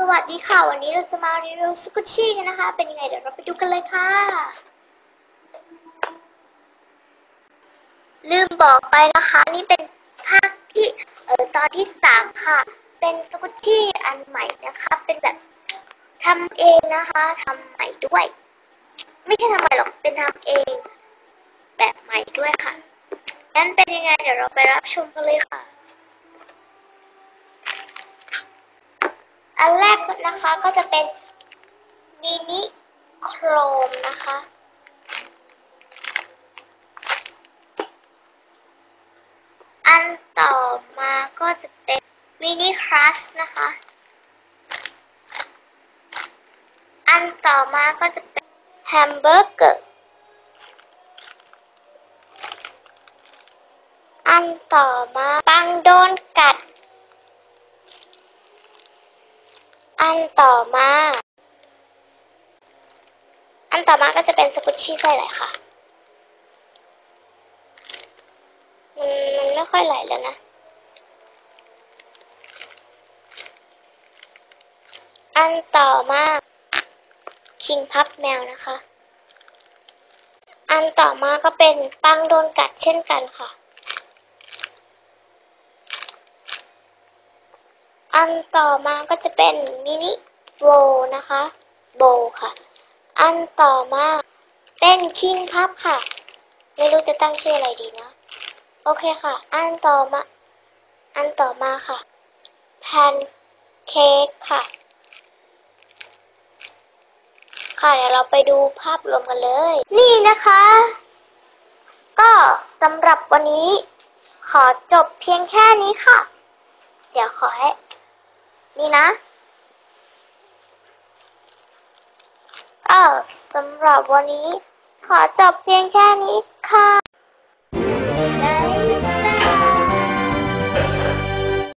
สวัสดีค่ะ วันนี้เราจะมารีวิวสกุชชี่กันนะคะ เป็นยังไงเดี๋ยวเราไปดูกันเลยค่ะ ลืมบอกไปนะคะ นี่เป็นภาคที่เออตอนที่สามค่ะ เป็นสกุชชี่อันใหม่นะคะ เป็นแบบทำเองนะคะทำใหม่ด้วย ไม่ใช่ทำใหม่หรอกเป็นทำเอง แบบใหม่ด้วยค่ะงั้นเป็นยังไงเดี๋ยวเราไปรับชมกันเลยค่ะ อั นแรกนะคะก็จะเป็นมินิโครมนะคะ อันต่อมาก็จะเป็นมินิครัชนะคะ อันต่อมาก็จะเป็นแฮมเบอร์เกอร์ อันต่อมาปังโดนกัด อันต่อมา อันต่อมาก็จะเป็นสกุชชี่ไส้ไหลค่ะ มันมันไม่ค่อยไหลแล้วนะ อันต่อมาคิงพับแมวนะคะ อันต่อมาก็เป็นปังโดนกัดเช่นกันค่ะ อันต่อมาก็จะเป็นมินิโบนะคะโบค่ะ อันต่อมาเป็นคิงพับค่ะ ไม่รู้จะตั้งชื่ออะไรดีนะ โอเคค่ะ อันต่อมา อันต่อมาค่ะแพนเค้กค่ะ ค่ะเดี๋ยวเราไปดูภาพรวมกันเลย นี่นะคะ ก็สำหรับวันนี้ ขอจบเพียงแค่นี้ค่ะ เดี๋ยวขอให้ นี่นะอ้าวสำหรับวันนี้ ขอจบเพียงแค่นี้ค่ะ